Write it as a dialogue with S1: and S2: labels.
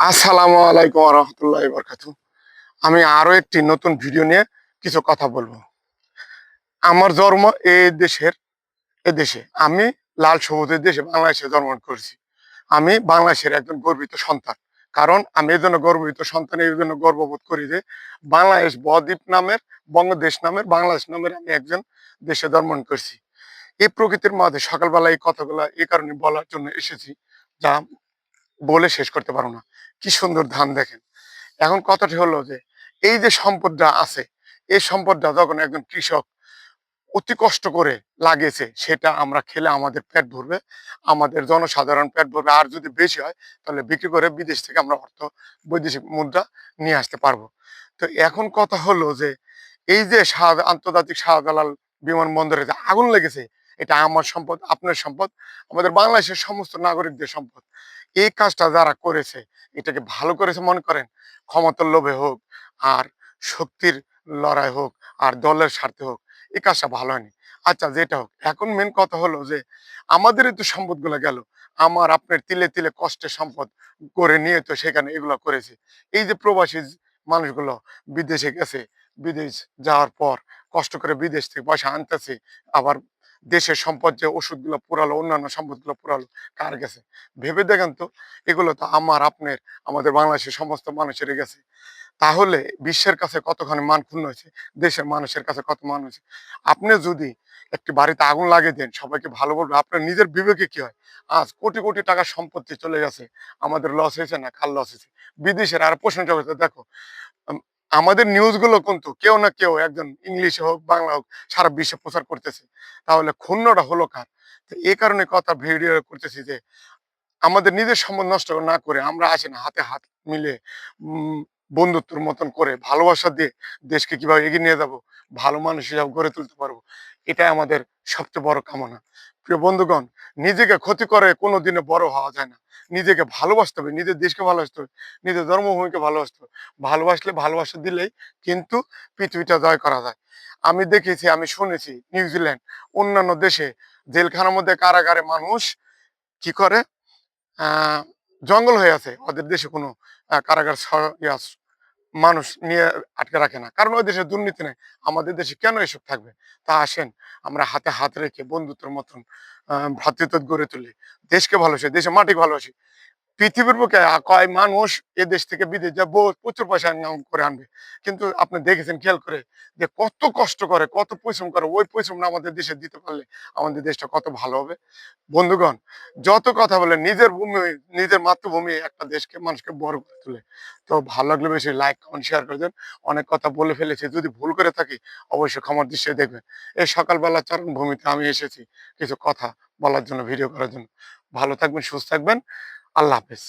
S1: আসসালামু আলাইকুম রহমতুল্লাহ বরকাতু আমি আরও একটি নতুন ভিডিও নিয়ে কিছু কথা বলব। আমার জন্ম এই দেশের, এ দেশে। আমি লাল সবুজের দেশে বাংলাদেশে জন্মগ্রহণ করেছি। আমি বাংলাদেশের একজন গর্বিত সন্তান। কারণ আমি এই জন্য গর্বিত সন্তান, এই জন্য গর্ববোধ করি যে বাংলাদেশ বদ্বীপ নামের, বঙ্গদেশ নামের, বাংলাদেশ নামের আমি একজন দেশে জন্মগ্রহণ করছি। এই প্রকৃতির মাঝে সকালবেলা এই কথাগুলো এই কারণে বলার জন্য এসেছি যা বলে শেষ করতে পারব না। কি সুন্দর ধান দেখেন। এখন কথাটি হলো যে, এই যে সম্পদটা আছে, এই সম্পদটা যখন একজন কৃষক অতি কষ্ট করে লাগিয়েছে, সেটা আমরা খেলে আমাদের পেট ভরবে, আমাদের জনসাধারণ পেট ভরবে। আর যদি বেশি হয়, তাহলে বিক্রি করে বিদেশ থেকে আমরা অর্থ, বৈদেশিক মুদ্রা নিয়ে আসতে পারব। তো এখন কথা হলো যে, এই যে আন্তর্জাতিক শাহজালাল বিমানবন্দরে যে আগুন লেগেছে এটা আমার সম্পদ, আপনার সম্পদ, আমাদের বাংলাদেশের সমস্ত নাগরিকদের সম্পদ। এই কাজটা যারা করেছে, এটাকে ভালো করেছে মনে করেন, ক্ষমতার লোভে হোক আর শক্তির লড়াই হোক আর দলের স্বার্থে হোক এই কাজটা ভালো হয়নি। আচ্ছা যেটা হোক, এখন মেন কথা হলো যে আমাদেরই তো সম্পদগুলো গেল, আমার আপনার তিলে তিলে কষ্টের সম্পদ করে নিয়ে তো সেখানে এগুলো করেছে। এই যে প্রবাসী মানুষগুলো বিদেশে গেছে, বিদেশ যাওয়ার পর কষ্ট করে বিদেশ থেকে পয়সা আনতেছে, আবার দেশের সম্পদ যে ওষুধগুলো পুরালো অন্যান্য সম্পদগুলো পুরালো কার গেছে ভেবে দেখেন তো, এগুলো তো আমার, আপনার, আমাদের বাংলাদেশের সমস্ত মানুষের গেছে তাহলে বিশ্বের কাছে কতখানি মান ক্ষুণ্ণ হয়েছে? দেশের মানুষের কাছে কত মান হয়েছে? আপনি যদি একটি বাড়িতে আগুন লাগিয়ে দেন, সবাইকে ভালো বলবে, আপনার নিজের বিবেকে কি হয়? আজ কোটি কোটি টাকার সম্পত্তি চলে গেছে, আমাদের লস হয়েছে না কার লস হয়েছে? বিদেশের আর প্রশ্নটা হয়েছে দেখো আমাদের নিউজগুলো কিন্তু কেউ না কেউ একজন ইংলিশে হোক, বাংলা হোক, সারা বিশ্বে প্রচার করতেছে। তাহলে ক্ষুণ্ণটা হলো কার? তো এই কারণে কথা ভিডিও করতেছি যে, আমাদের নিজের সম্বন্ধ নষ্ট না করে আমরা আসি না হাতে হাত মিলে বন্ধুত্বর মতন করে, ভালোবাসা দিয়ে দেশকে কীভাবে এগিয়ে নিয়ে যাব, ভালো মানুষ হিসাবে গড়ে তুলতে পারব, এটাই আমাদের সবচেয়ে বড় কামনা। প্রিয় বন্ধুগণ, নিজেকে ক্ষতি করে কোনো দিনে বড় হওয়া যায় না। নিজেকে ভালোবাসতে হবে, নিজের দেশকে ভালোবাসতে হবে, নিজের ধর্মভূমিকে ভালোবাসতে হবে। ভালোবাসলে ভালোবাসা দিলেই কিন্তু পৃথিবীটা জয় করা যায়। আমি দেখেছি, আমি শুনেছি, নিউজিল্যান্ড, অন্যান্য দেশে জেলখানার মধ্যে কারাগারে মানুষ কি করে? জঙ্গল হয়ে আছে। ওদের দেশে কোনো কারাগার ইয়া মানুষ নিয়ে আটকে রাখে না। কারণ ওই দেশে দুর্নীতি নেই। আমাদের দেশে কেন এসব থাকবে? তা আসেন, আমরা হাতে হাত রেখে বন্ধুত্বের মতন ভ্রাতৃত্ব গড়ে তুলি। দেশকে ভালোবাসি, দেশে মাটি ভালোবাসি। পৃথিবীর বুকে কয় মানুষ এ দেশ থেকে বিদেশ যা বহু প্রচুর পয়সা ইনকাম করে আনবে। কিন্তু আপনি দেখেছেন, খেয়াল করে যে কত কষ্ট করে, কত পরিশ্রম করে, ওই পরিশ্রমটা আমাদের দেশে দিতে পারলে আমাদের দেশটা কত ভালো হবে। বন্ধুগণ, যত কথা বলে নিজের ভূমি, নিজের মাতৃভূমি একটা দেশকে, মানুষকে বড় করে তোলে। তো ভালো লাগলে বেশি লাইক, কমেন্ট শেয়ার করে দেন। অনেক কথা বলে ফেলেছি, যদি ভুল করে থাকি, অবশ্যই ক্ষমার দৃশ্যে দেখবেন। এই সকালবেলা চারণ ভূমিতে আমি এসেছি কিছু কথা বলার জন্য ভিডিও করার জন্য। ভালো থাকবেন, সুস্থ থাকবেন। আল্লাহ হাফেজ।